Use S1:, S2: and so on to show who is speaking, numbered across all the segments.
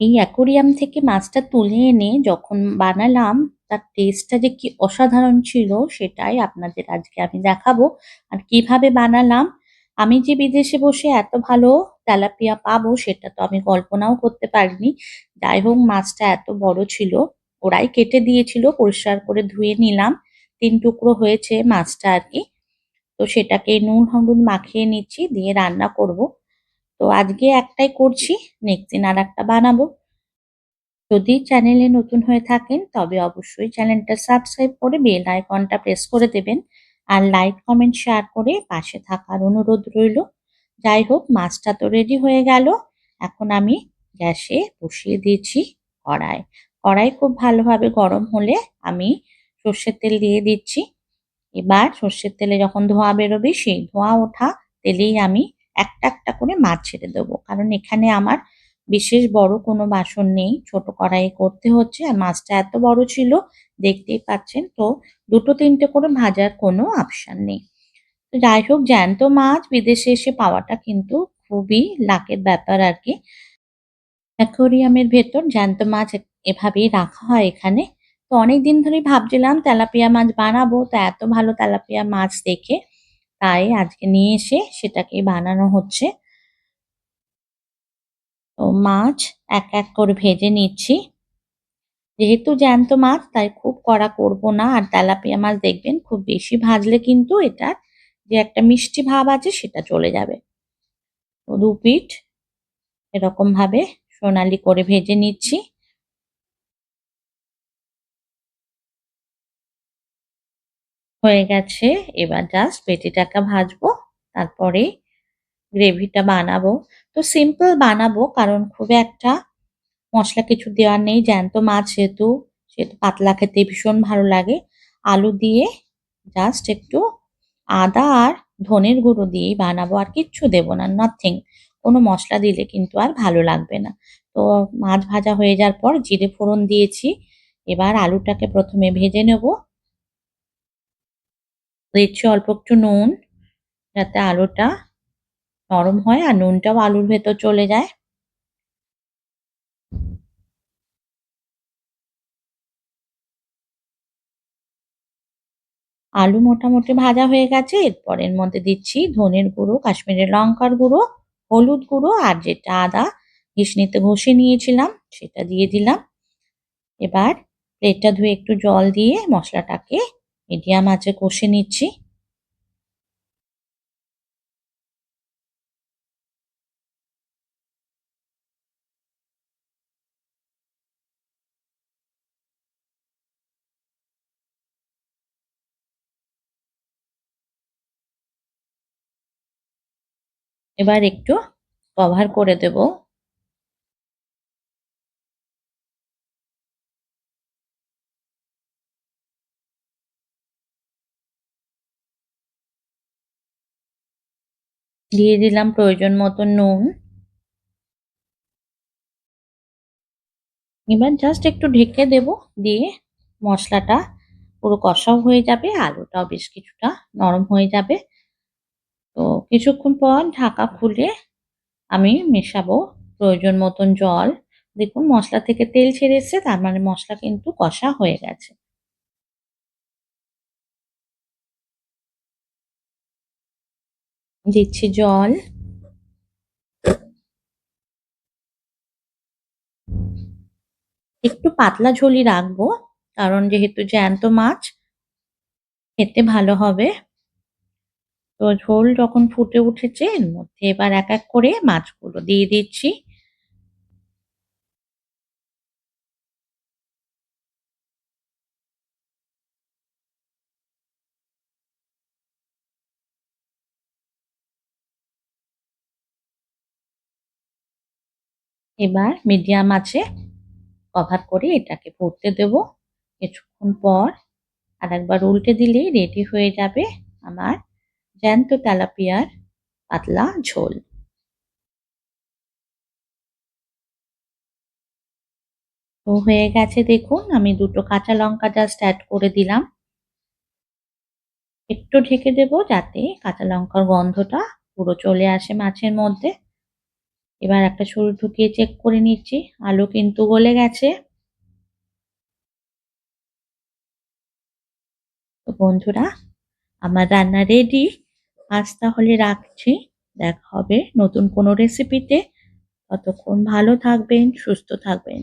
S1: এই অ্যাকোরিয়াম থেকে মাছটা তুলে এনে যখন বানালাম, তার টেস্টটা যে কি অসাধারণ ছিল সেটাই আপনাদের আজকে আমি দেখাবো। আর কীভাবে বানালাম? আমি যে বিদেশে বসে এত ভালো তেলাপিয়া পাবো সেটা তো আমি কল্পনাও করতে পারিনি। যাই হোক, মাছটা এত বড় ছিল, ওরাই কেটে দিয়েছিল, পরিষ্কার করে ধুয়ে নিলাম। তিন টুকরো হয়েছে মাছটা আর কি। তো সেটাকে নুন, হলুদ মাখিয়ে নিচ্ছি, দিয়ে রান্না করব। তো আজকে একটাই করছি নেক্সট দিন আর একটা বানাবো। যদি চ্যানেলে নতুন হয়ে থাকেন, তবে অবশ্যই চ্যানেলটা সাবস্ক্রাইব করে বেল আইকনটা প্রেস করে দেবেন। আর লাইক কমেন্ট শেয়ার করে পাশে থাকার অনুরোধ রইল। যাই হোক, মাছটা তো রেডি হয়ে গেল। এখন আমি গ্যাসে বসিয়ে দিয়েছি কড়াই। কড়াই খুব ভালোভাবে গরম হলে আমি সর্ষের তেল দিয়ে দিচ্ছি। এবার সর্ষের তেলে যখন ধোঁয়া বেরোবে, সেই ধোঁয়া ওঠা তেলেই আমি একটা একটা করে মাছ ছেড়ে দেবো। কারণ এখানে আমার বিশেষ বড় কোনো বাসন নেই, ছোট কড়াইয়ে করতে হচ্ছে। আর মাছটা এত বড় ছিল, দেখতেই পাচ্ছেন তো, দুটো তিনটে করে ভাজার কোনো অপশান নেই। তো যাই হোক, জ্যান্ত মাছ বিদেশে এসে পাওয়াটা কিন্তু খুবই লাকের ব্যাপার আর কি। অ্যাকোরিয়ামের ভেতর জ্যান্ত মাছ এভাবেই রাখা হয় এখানে। তো অনেক দিন ধরেই ভাবছিলাম তেলাপিয়া মাছ বানাবো, তো এত ভালো তেলাপিয়া মাছ দেখে তাই আজকে নিয়ে এসে সেটাকে বানানো হচ্ছে। তো মাছ এক এক করে ভেজে নিচ্ছি। যেহেতু জ্যান্ত মাছ, তাই খুব কড়া করব না। আর তেলাপিয়া মাছ দেখবেন, খুব বেশি ভাজলে কিন্তু এটার যে একটা মিষ্টি ভাব আছে, সেটা চলে যাবে। তো দু পিঠ এরকম ভাবে সোনালি করে ভেজে নিচ্ছি। হয়ে গেছে। এবার জাস্ট পেটিটাকে ভাজবো, তারপরে গ্রেভিটা বানাবো। তো সিম্পল বানাবো, কারণ খুব একটা মশলা কিছু দেওয়ার নেই। জ্যান্ত মাছ যেহেতু, সেহেতু পাতলা খেতে ভীষণ ভালো লাগে। আলু দিয়ে জাস্ট একটু আদা আর ধনের গুঁড়ো দিয়েই বানাবো। আর কিচ্ছু দেবো না নাথিং কোনো মশলা দিলে কিন্তু আর ভালো লাগবে না। তো মাছ ভাজা হয়ে যাওয়ার পর জিরে ফোড়ন দিয়েছি। এবার আলুটাকে প্রথমে ভেজে নেব। দিচ্ছি অল্প একটু নুন, যাতে আলুটা নরম হয় আর নুনটাও আলুর ভেতর চলে যায়। আলু মোটামুটি ভাজা হয়ে গেছে, এরপর এর মধ্যে দিচ্ছি ধনের গুঁড়ো, কাশ্মীরের লঙ্কার গুঁড়ো, হলুদ গুঁড়ো আর যেটা আদা ঘিসনিতে ঘষে নিয়েছিলাম সেটা দিয়ে দিলাম। এবার প্লেটটা ধুয়ে একটু জল দিয়ে মশলাটাকে মিডিয়াম আঁচে কষে নিচ্ছি। এবার একটু কভার করে দেব। দিয়ে দিলাম প্রয়োজন মতো নুন। এবার জাস্ট একটু ঢেকে দেব, দিয়ে মশলাটা পুরো কষাও হয়ে যাবে, আলুটাও বেশ কিছুটা নরম হয়ে যাবে। তো কিছুক্ষণ পর ঢাকা খুলে আমি মেশাবো প্রয়োজন মতন জল। দেখুন মশলা থেকে তেল ছেড়ে এসছে, তার মানে মশলা কিন্তু কষা হয়ে গেছে। দিচ্ছি জল। একটু পাতলা ঝোলই রাখব, কারণ যেহেতু জ্যান্ত মাছ, খেতে ভালো হবে। তো ঝোল যখন ফুটে উঠেছে, এর মধ্যে এবার এক এক করে মাছগুলো দিয়ে দিচ্ছি। এবার মিডিয়াম আছে কভার করে এটাকে ফুটতে দেব। কিছুক্ষণ পর আর একবার উল্টে দিলেই রেডি হয়ে যাবে আমার জ্যান্ত তেলাপিয়ার পাতলা ঝোল। তো হয়ে গেছে দেখুন, আমি দুটো কাঁচা লঙ্কা জাস্ট অ্যাড করে দিলাম। একটু ঢেকে দেব যাতে কাঁচা লঙ্কার গন্ধটা পুরো চলে আসে মাছের মধ্যে। এবার একটা ছুরি ঢুকিয়ে চেক করে নিচ্ছি। আলু কিন্তু গলে গেছে। তো বন্ধুরা, আমার রান্না রেডি আজ তাহলে রাখছি। দেখা হবে নতুন কোনো রেসিপিতে ততক্ষণ ভালো থাকবেন, সুস্থ থাকবেন।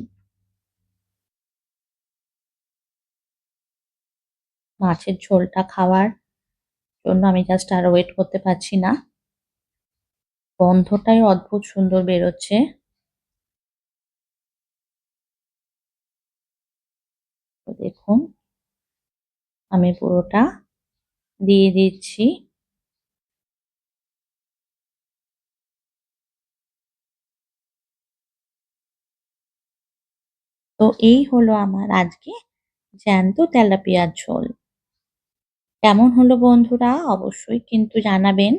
S1: মাছের ঝোলটা খাওয়ার জন্য আমি জাস্ট আর ওয়েট করতে পারছি না। গন্ধটাই অদ্ভুত সুন্দর বেরোচ্ছে। দেখুন, আমি পুরোটা দিয়ে দিচ্ছি। তো এই হলো আমার আজকে জ্যান্ত তেলাপিয়ার ঝোল। কেমন হলো বন্ধুরা? অবশ্যই কিন্তু জানাবেন।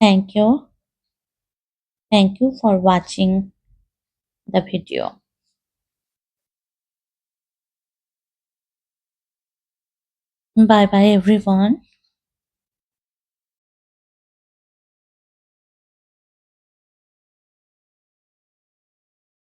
S1: Thank you. Thank you for watching the video. Bye bye everyone.